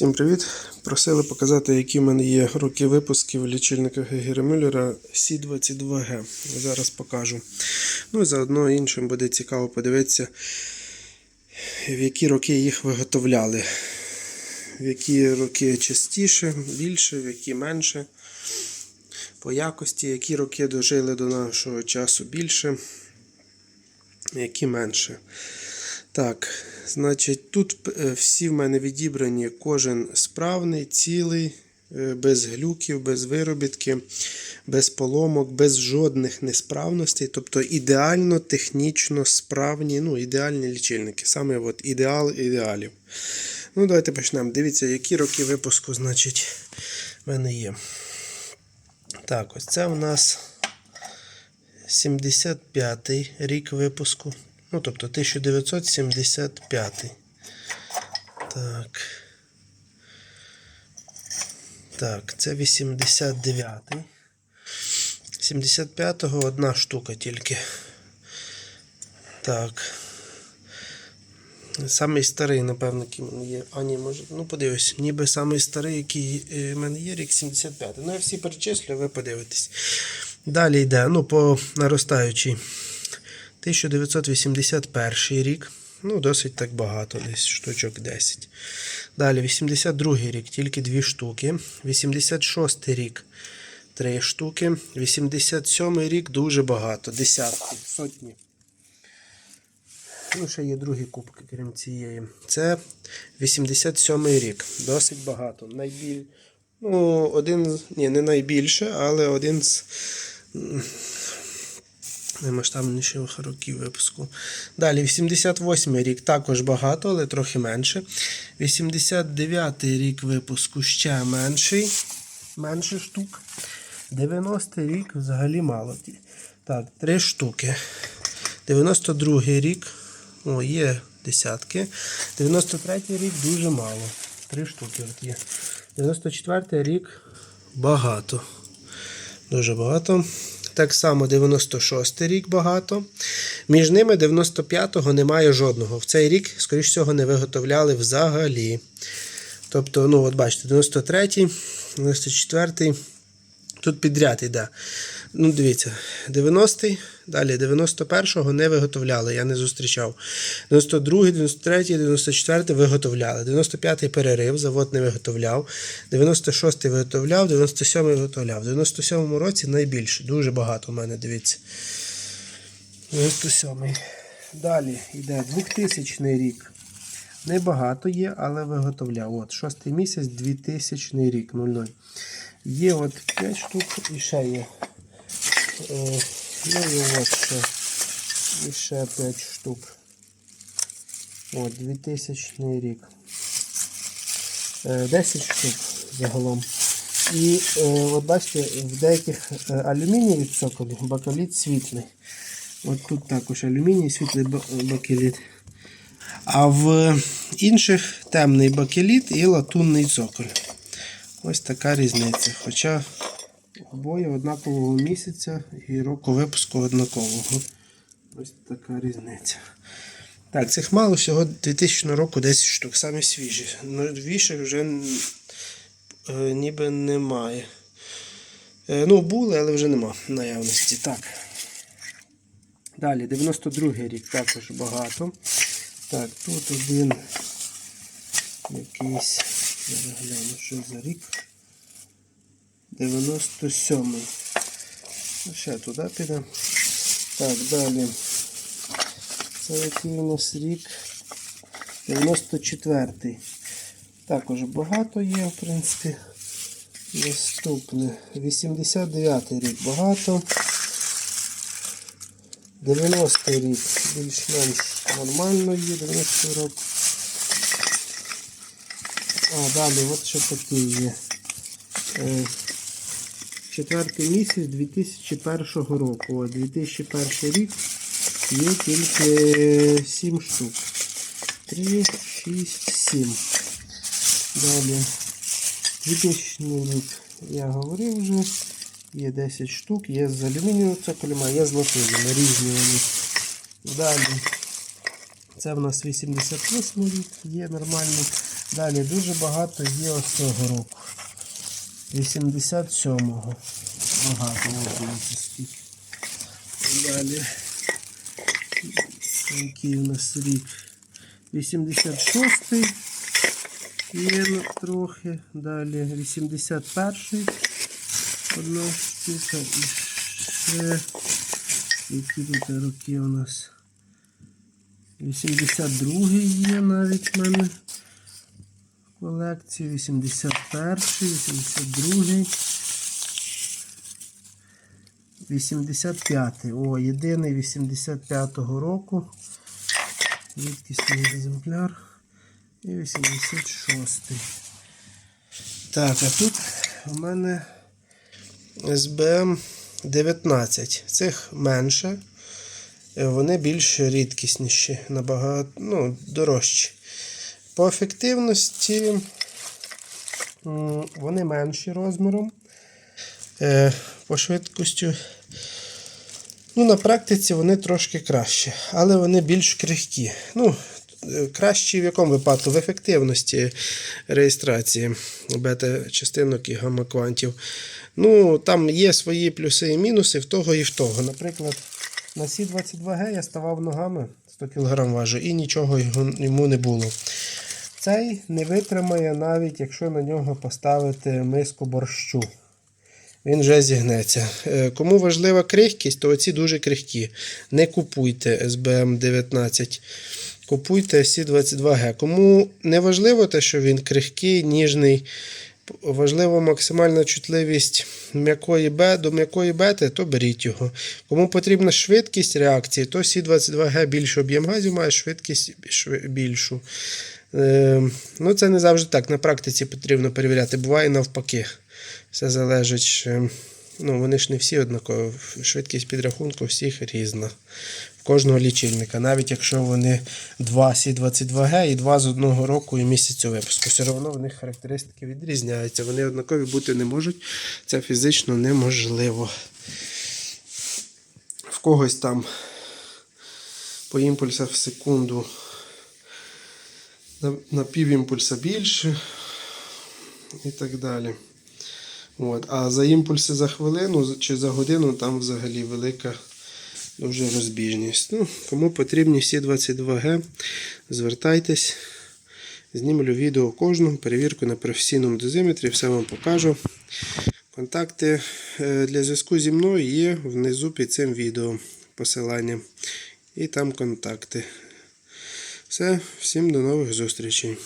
Всім привіт! Просили показати, які в мене є роки випусків лічильника Гегера Мюллера C22G. Зараз покажу. Ну і заодно іншим буде цікаво подивитися, в які роки їх виготовляли. В які роки частіше, більше, в які менше. По якості, які роки дожили до нашого часу більше, які менше. Так, значить, тут е, всі в мене відібрані, кожен справний, цілий, е, без глюків, без виробітки, без поломок, без жодних несправностей. Тобто ідеально технічно справні, ну, ідеальні лічильники. Саме от ідеал ідеалів. Ну, давайте почнемо. Дивіться, які роки випуску, значить, в мене є. Так, ось це у нас 75-й рік випуску. Ну, тобто 1975. Так. Так, це 89-й. 75-го одна штука тільки. Так. Самий старий, напевно, який в мене є. А, ні, може. Ну, подивись, ніби самий старий, який е, в мене є, рік 75. Ну, я всі перечислю, ви подивитесь. Далі йде, ну, по наростаючій. 1981 рік. Ну, досить так багато, десь штучок 10. Далі, 82 рік, тільки 2 штуки. 86 рік 3 штуки. 87 рік дуже багато, десятки, сотні. Ну, ще є другі кубки, крім цієї. Це 87 рік. Досить багато. Найбіль... Ну, один. Ні, не найбільше, але один з наймасштабніших років випуску. Далі, 88 рік також багато, але трохи менше. 89 рік випуску ще менший. Менше штук. 90 рік взагалі мало. Так, 3 штуки. 92 рік. О, є десятки. 93 рік дуже мало. Три штуки от є. 94 рік багато. Дуже багато. Так само 96 й рік багато. Між ними 95-го немає жодного. В цей рік, скоріш всього, не виготовляли взагалі. Тобто, ну, от бачите, 93-й, 94-й. Тут підряд йде. Ну, дивіться, 90-й, далі 91-го не виготовляли, я не зустрічав. 92-й, 93-й, 94-й виготовляли. 95-й перерив, завод не виготовляв. 96-й виготовляв, 97-й виготовляв. В 97-му році найбільше, дуже багато у мене, дивіться. 97-й. Далі йде 2000 рік. Небагато є, але виготовляв. От, шостий місяць, 2000 рік, 00. Є от 5 штук і ще є. Е, ну і от ще. І ще 5 штук. От, 2000 рік. Е, 10 штук загалом. І е, от бачите, в деяких е, алюмінієві цоколі бакаліт світлий. От тут також алюміній, світлий бакеліт. А в інших темний бакеліт і латунний цоколь. Ось така різниця. Хоча обоє однакового місяця і року випуску однакового. Ось така різниця. Так, цих мало всього 2000 року 10 штук, самі свіжі. Новіших вже е, ніби немає. Е, ну, були, але вже нема наявності. Так. Далі, 92 рік також багато. Так, тут один якийсь. Я гляну, що за рік. 97-й. Ну, Ще туди піде. Так, далі. Це який у нас рік? 94-й. Також багато є, в принципі. Наступне. 89-й рік багато. 90-й рік більш-менш нормально є, 90-й рік. А, далі, от що таке є. Четвертий місяць 2001 року. О, 2001 рік є тільки 7 штук. 3, 6, 7. Далі. 2000 рік я говорив вже. Є 10 штук, є з алюмінієвого цоколем, а є з латунними, різні вони. Далі. Це в нас 88 рік, є нормальний. Далі дуже багато є ось цього року. 87-го. Багато, дивіться скільки. Далі. Який у нас рік? 86-й. Є трохи. Далі 81-й. Одна штука. І ще. Які тут роки у нас? 82-й є навіть в мене. В Колекції 81-й, 82-й. 85-й. О, єдиний 85-го року. Рідкісний екземпляр. І 86-й. Так, а тут у мене СБМ 19. Цих менше. Вони більш рідкісніші, набагато ну, дорожчі. По ефективності вони менші розміром. Е, По швидкості. Ну, на практиці вони трошки кращі, але вони більш крихкі. Ну, кращі в якому випадку? В ефективності реєстрації бета-частинок і гамма-квантів. Ну, там є свої плюси і мінуси в того і в того. Наприклад, на Сі-22Г я ставав ногами 100 кг важу і нічого йому не було. Цей не витримає навіть, якщо на нього поставити миску борщу. Він вже зігнеться. Е, Кому важлива крихкість, то оці дуже крихкі. Не купуйте SBM 19. Купуйте Сі-22Г. Кому не важливо те, що він крихкий, ніжний, важлива максимальна чутливість м'якої бе, до м'якої бети, то беріть його. Кому потрібна швидкість реакції, то Сі-22Г більший об'єм газів має швидкість більшу. Е, ну, це не завжди так. На практиці потрібно перевіряти. Буває навпаки. Все залежить. е, Ну, вони ж не всі однакові. Швидкість підрахунку всіх різна. Кожного лічильника. Навіть якщо вони 2 Сі-22Г і 2 з одного року і місяцю випуску. Все одно в них характеристики відрізняються. Вони однакові бути не можуть. Це фізично неможливо. В когось там по імпульсах в секунду на, на пів імпульса більше і так далі. От. А за імпульси за хвилину чи за годину там взагалі велика дуже розбіжність. Ну, кому потрібні всі 22Г, звертайтесь. Знімлю відео кожного, перевірку на професійному дозиметрі, все вам покажу. Контакти е, для зв'язку зі мною є внизу під цим відео посилання. І там контакти. Все, всім до нових зустрічей.